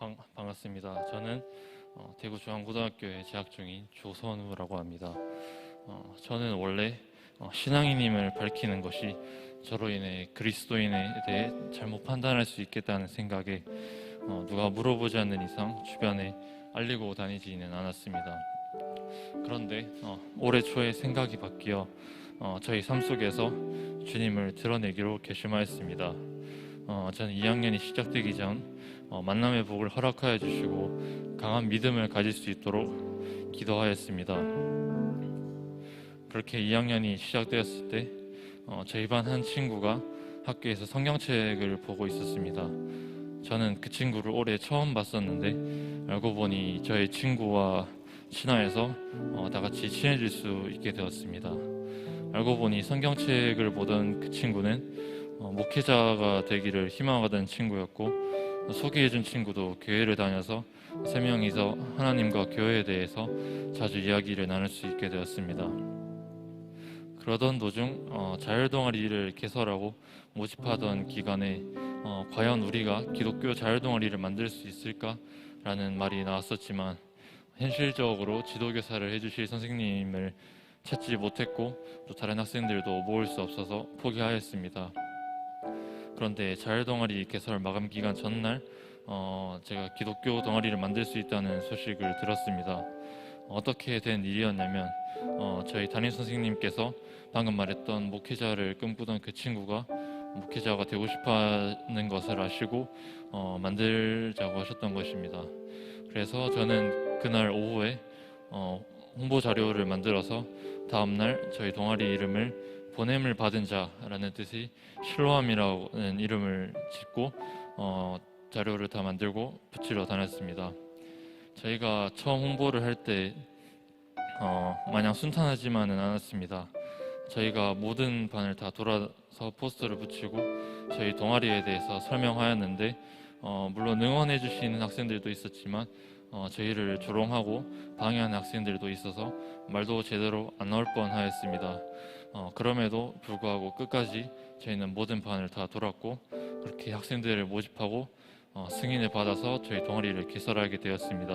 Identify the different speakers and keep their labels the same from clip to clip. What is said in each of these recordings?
Speaker 1: 반, 반갑습니다. 저는 어, 대구 중앙고등학교에 재학 중인 조선우라고 합니다. 어, 저는 원래 어, 신앙인임을 밝히는 것이 저로 인해 그리스도인에 대해 잘못 판단할 수 있겠다는 생각에 어, 누가 물어보지 않는 이상 주변에 알리고 다니지는 않았습니다. 그런데 어, 올해 초에 생각이 바뀌어 어, 저희 삶 속에서 주님을 드러내기로 결심하였습니다. 어, 저는 2학년이 시작되기 전 어, 만남의 복을 허락하여 주시고 강한 믿음을 가질 수 있도록 기도하였습니다. 그렇게 2학년이 시작되었을 때 어, 저희 반 한 친구가 학교에서 성경책을 보고 있었습니다. 저는 그 친구를 올해 처음 봤었는데 알고 보니 저의 친구와 친화해서 어, 다 같이 친해질 수 있게 되었습니다. 알고 보니 성경책을 보던 그 친구는 어, 목회자가 되기를 희망하던 친구였고 소개해준 친구도 교회를 다녀서 세 명이서 하나님과 교회에 대해서 자주 이야기를 나눌 수 있게 되었습니다. 그러던 도중 어, 자율 동아리를 개설하고 모집하던 기간에 어, 과연 우리가 기독교 자율 동아리를 만들 수 있을까라는 말이 나왔었지만 현실적으로 지도교사를 해주실 선생님을 찾지 못했고 또 다른 학생들도 모을 수 없어서 포기하였습니다. 그런데 자율 동아리 개설 마감 기간 전날 어, 제가 기독교 동아리를 만들 수 있다는 소식을 들었습니다. 어떻게 된 일이었냐면 어, 저희 담임 선생님께서 방금 말했던 목회자를 꿈꾸던 그 친구가 목회자가 되고 싶어하는 것을 아시고 어, 만들자고 하셨던 것입니다. 그래서 저는 그날 오후에 어, 홍보 자료를 만들어서 다음 날 저희 동아리 이름을 보냄을 받은 자라는 뜻이 실로함이라는 이름을 짓고 어, 자료를 다 만들고 붙이러 다녔습니다. 저희가 처음 홍보를 할때 어, 마냥 순탄하지만은 않았습니다. 저희가 모든 반을 다 돌아서 포스터를 붙이고 저희 동아리에 대해서 설명하였는데 어, 물론 응원해 주시는 학생들도 있었지만 어, 저희를 조롱하고 방해하는 학생들도 있어서 말도 제대로 안 나올 뻔하였습니다. 어, 그럼에도 불구하고 끝까지 저희는 모든 반을 다 돌았고 그렇게 학생들을 모집하고 어, 승인을 받아서 저희 동아리를 개설하게 되었습니다.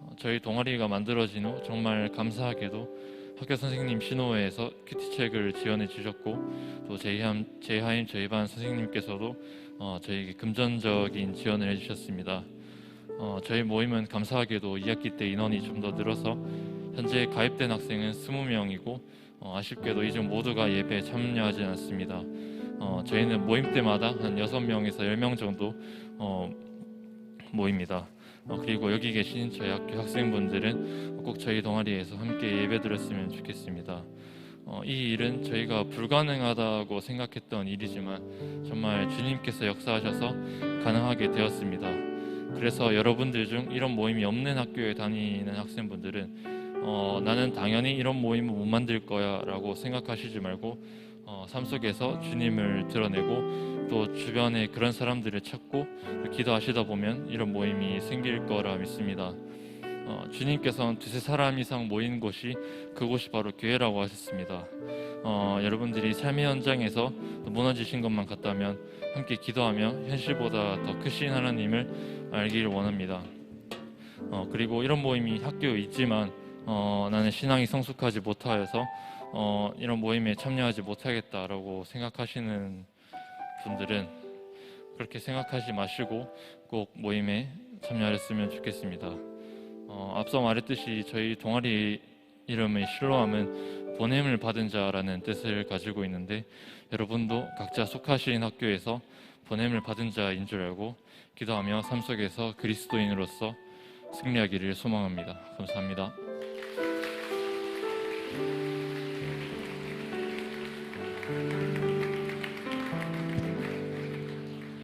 Speaker 1: 어, 저희 동아리가 만들어진 후 정말 감사하게도 학교 선생님 신호회에서 큐티 책을 지원해 주셨고 또 제하임 저희 반 선생님께서도 어, 저에게 금전적인 지원을 해주셨습니다. 어, 저희 모임은 감사하게도 2학기 때 인원이 좀 더 늘어서 현재 가입된 학생은 20명이고 어, 아쉽게도 이 중 모두가 예배에 참여하지 않습니다. 어, 저희는 모임 때마다 한 6명에서 10명 정도 어, 모입니다. 어, 그리고 여기 계신 저희 학교 학생분들은 꼭 저희 동아리에서 함께 예배드렸으면 좋겠습니다. 어, 이 일은 저희가 불가능하다고 생각했던 일이지만 정말 주님께서 역사하셔서 가능하게 되었습니다. 그래서 여러분들 중 이런 모임이 없는 학교에 다니는 학생분들은 어, 나는 당연히 이런 모임을 못 만들 거야라고 생각하시지 말고 어, 삶 속에서 주님을 드러내고 또 주변에 그런 사람들을 찾고 또 기도하시다 보면 이런 모임이 생길 거라 믿습니다. 어, 주님께서는 두세 사람 이상 모인 곳이 그곳이 바로 교회라고 하셨습니다. 어, 여러분들이 삶의 현장에서 무너지신 것만 같다면 함께 기도하며 현실보다 더 크신 하나님을 알기를 원합니다. 어, 그리고 이런 모임이 학교에 있지만 어, 나는 신앙이 성숙하지 못하여서 어, 이런 모임에 참여하지 못하겠다라고 생각하시는 분들은 그렇게 생각하지 마시고 꼭 모임에 참여하셨으면 좋겠습니다. 어, 앞서 말했듯이 저희 동아리 이름의 실로함은 보냄을 받은 자라는 뜻을 가지고 있는데 여러분도 각자 속하신 학교에서 보냄을 받은 자인 줄 알고 기도하며 삶 속에서 그리스도인으로서 승리하기를 소망합니다. 감사합니다.